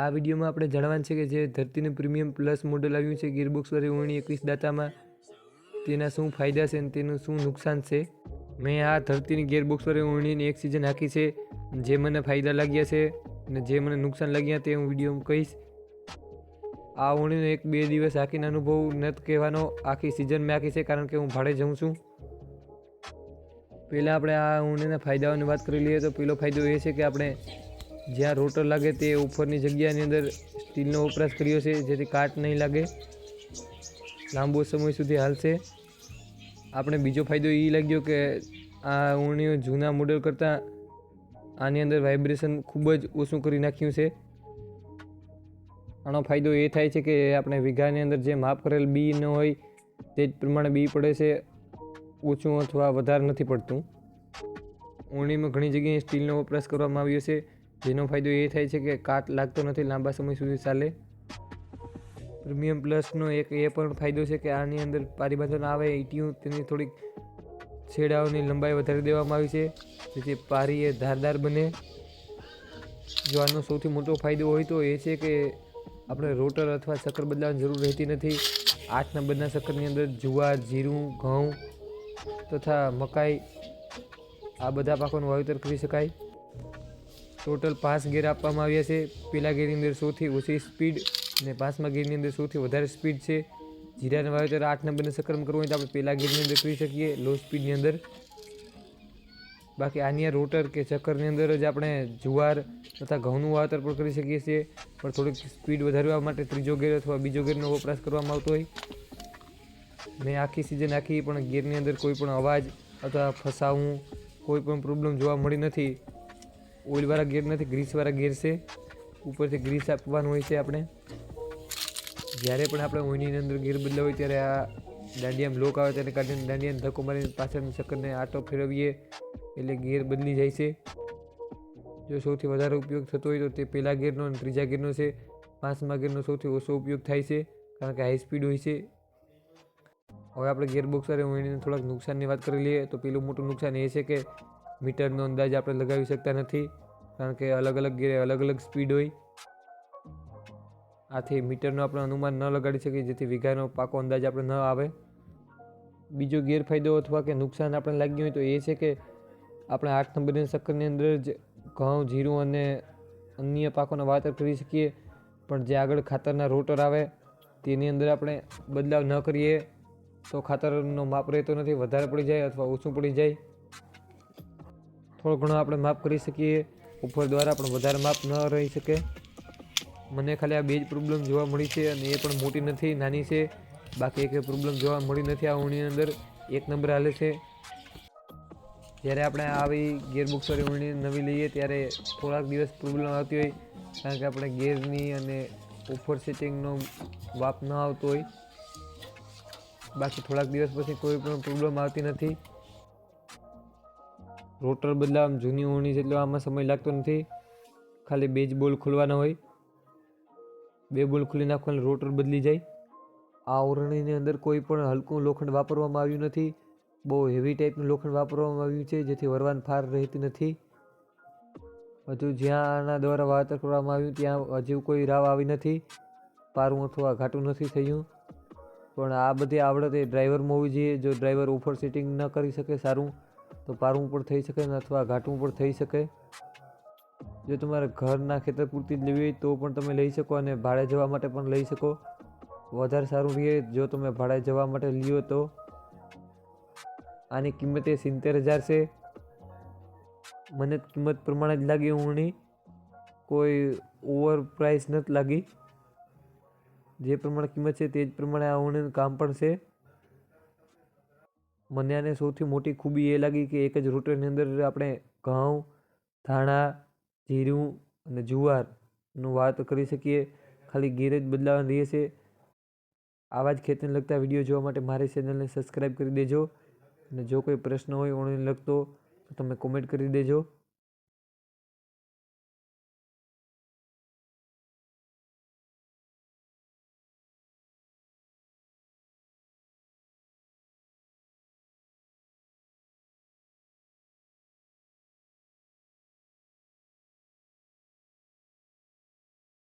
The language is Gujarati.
આ વિડીયોમાં આપણે જાણવાનું છે કે જે ધરતીનું પ્રીમિયમ પ્લસ મોડલ આવ્યું છે ગિયરબોક્સવાળી ઓણી એકવીસ દાતામાં, તેના શું ફાયદા છે અને તેનું શું નુકસાન છે? મેં આ ધરતીની ગિયરબોક્સવાળી ઓળણીની એક સિઝન આખી છે, જે મને ફાયદા લાગ્યા છે અને જે મને નુકસાન લાગ્યા તે હું વીડિયો કહીશ. આ ઓણીનો એક બે દિવસ હાંકીને અનુભવ નથી કહેવાનો, આખી સિઝન મેં આખી છે કારણ કે હું ભાડે જાઉં છું. પહેલાં આપણે આ ઊંડીના ફાયદાઓની વાત કરી લઈએ તો પહેલો ફાયદો એ છે કે આપણે જ્યાં રોટર લાગે તે ઉપરની જગ્યાની અંદર સ્ટીલનો વપરાશ કર્યો છે, જેથી કાટ નહીં લાગે. લાંબો સમય સુધી હાલશે. આપણે બીજો ફાયદો એ લાગ્યો કે આ ઉણીઓ જૂના મોડલ કરતાં આની અંદર વાઇબ્રેશન ખૂબ જ ઓછું કરી નાખ્યું છે. આનો ફાયદો એ થાય છે કે આપણે વીઘાની અંદર જે માપ કરેલ બી ન હોય, તે જ પ્રમાણે બી પડે છે. ઓછું અથવા વધારે નથી પડતું. ઉણીમાં ઘણી જગ્યાએ સ્ટીલનો વપરાશ કરવામાં આવ્યો છે. જેનો ફાયદો એ થાય છે કે કાટ લાગતો નથી, લાંબા સમય સુધી ચાલે. પ્રીમિયમ પ્લસનો એક એ પણ ફાયદો છે કે આની અંદર પારીબાંધો આવે ઈટીયું તેની થોડીક છેડાઓની લંબાઈ વધારી દેવામાં આવી છે, જેથી પારી એ ધારદાર બને. જો આનો સૌથી મોટો ફાયદો હોય તો એ છે કે આપણે રોટર અથવા શક્કર બદલાવાની જરૂર રહેતી નથી. આઠ નંબરના શક્કરની અંદર જુવાર, જીરું, ઘઉં તથા મકાઈ આ બધા પાકોનું વાવેતર કરી શકાય. ટોટલ પાસ ગેર આપવામાં આવ્યા છે. પહેલા ગેરની અંદર સૌથી ઓછી સ્પીડ અને પાંચમા ગેરની અંદર સૌથી વધારે સ્પીડ છે. જીરાના વાવેતર આઠ નંબરને સક્રમ કરવું હોય તો આપણે પહેલા ગેરની અંદર કરી શકીએ લો સ્પીડની અંદર. બાકી આની રોટર કે ચક્કરની અંદર જ આપણે જુવાર તથા ઘઉંનું વાવેતર પણ કરી શકીએ છીએ. પણ થોડીક સ્પીડ વધારવા માટે ત્રીજો ગેર અથવા બીજો ગેરનો વપરાશ કરવામાં આવતો હોય. મેં આખી સિઝન આખી પણ ગેરની અંદર કોઈ પણ અવાજ અથવા ફસાવું, કોઈ પણ પ્રોબ્લેમ જોવા મળી નથી. ઓઇલવાળા ગેર નથી ગ્રીસવાળા ગેર છે. ઉપરથી ગ્રીસ આપવાનું હોય છે આપણે. જ્યારે પણ આપણે ઓઈની અંદર ગેર બદલાવ હોય ત્યારે આ દાંડિયામાં લોક આવે તેને કાઢીને દાંડિયાને ધક્કો મારીને પાછળની ચક્કરને આટો ફેરવીએ, એટલે ગેર બદલી જાય છે. જો સૌથી વધારે ઉપયોગ થતો હોય તો તે પહેલા ગેરનો અને ત્રીજા ગેરનો છે. પાંચમા ગેરનો સૌથી ઓછો ઉપયોગ થાય છે, કારણ કે હાઈ સ્પીડ હોય છે. હવે આપણે ગેરબોક્સ અને ઓઈણીને થોડાક નુકસાનની વાત કરી લઈએ, તો પેલું મોટું નુકસાન એ છે કે મીટરનો અંદાજ આપણે લગાવી શકતા નથી, કારણ કે અલગ અલગ ગેરે, અલગ અલગ સ્પીડ હોય. આથી મીટરનો આપણે અનુમાન ન લગાડી શકીએ, જેથી વીઘાનો પાકો અંદાજ આપણે ન આવે. બીજો ગેરફાયદો અથવા કે નુકસાન આપણે લાગ્યું હોય તો એ છે કે, આપણે આઠ નંબરની શક્કરની અંદર જ ઘઉં, જીરું અને અન્ય પાકોનો વાવેતર કરી શકીએ. પણ જે આગળ ખાતરના રોટર આવે, તેની અંદર આપણે બદલાવ ન કરીએ. તો ખાતરનો માપ રહેતો નથી, વધારે પડી જાય અથવા ઓછું પડી જાય. થોડો ઘણો આપણે માપ કરી શકીએ. ઉપર દ્વારા પણ વધારે માપ ન રહી શકે. મને ખાલી આ બે જ પ્રોબ્લેમ જોવા મળી છે અને એ પણ મોટી નથી, નાની છે. બાકી એક પ્રોબ્લેમ જોવા મળી નથી આ ઊંણીની અંદર. એક નંબર હાલે છે. જ્યારે આપણે આવી ગેરબોક્સવાળી ઊંણી નવી લઈએ ત્યારે થોડાક દિવસ પ્રોબ્લેમ આવતી હોય, કારણ કે આપણે ગેરની અને ઉપર સેટિંગનો વાપ ન આવતો હોય. બાકી થોડાક દિવસ પછી કોઈ પણ પ્રોબ્લેમ આવતી નથી. રોટર બદલાવા જૂની ઊંણી છે એટલે આમાં સમય લાગતો નથી. ખાલી બે જ બોલ ખોલવાના હોય. બે બોલ ખોલી નાખવાને રોટર બદલી જાય. આ ઓરણીની અંદર કોઈ પણ હલકું લોખંડ વાપરવામાં આવ્યું નથી. બહુ હેવી ટાઈપનું લોખંડ વાપરવામાં આવ્યું છે, જેથી વરવાન ફાર રહેતી નથી. હજુ જ્યાં આના દ્વારા વાવેતર કરવામાં આવ્યું, ત્યાં હજુ કોઈ રાવ આવી નથી. પારું અથવા ઘાટું નથી થયું. પણ આ બધી આવડત એ ડ્રાઈવરમાં હોવી જોઈએ. જો ડ્રાઈવર ઓફર સીટિંગ ન કરી શકે સારું તો પારું પણ થઈ શકે ને અથવા ઘાટું પણ થઈ શકે? જો તમારે ઘરના ખેતર પૂરતી જ લેવી હોય તો પણ તમે લઈ શકો અને ભાડે જવા માટે પણ લઈ શકો. વધારે સારું રહે જો તમે ભાડે જવા માટે લ્યો તો. આની કિંમત એ સિત્તેર હજાર છે. મને કિંમત પ્રમાણે જ લાગી ઊંઘણી કોઈ ઓવર પ્રાઇસ નથી લાગી. જે પ્રમાણે કિંમત છે તે જ પ્રમાણે આ ઊણીનું કામ પણ છે. મને આને સૌથી મોટી ખૂબી એ લાગી કે એક જ રૂટરની અંદર આપણે ઘઉં, ધાણા, જીરું અને જુવારનું વાત કરી શકીએ. ખાલી ગીર જ બદલાવાની રહે છે. આવા જ ખેતીને લગતા વીડિયો જોવા માટે મારી ચેનલને સબસ્ક્રાઈબ કરી દેજો. અને જો કોઈ પ્રશ્ન હોય, ઓણને લગતો તો તમે કોમેન્ટ કરી દેજો.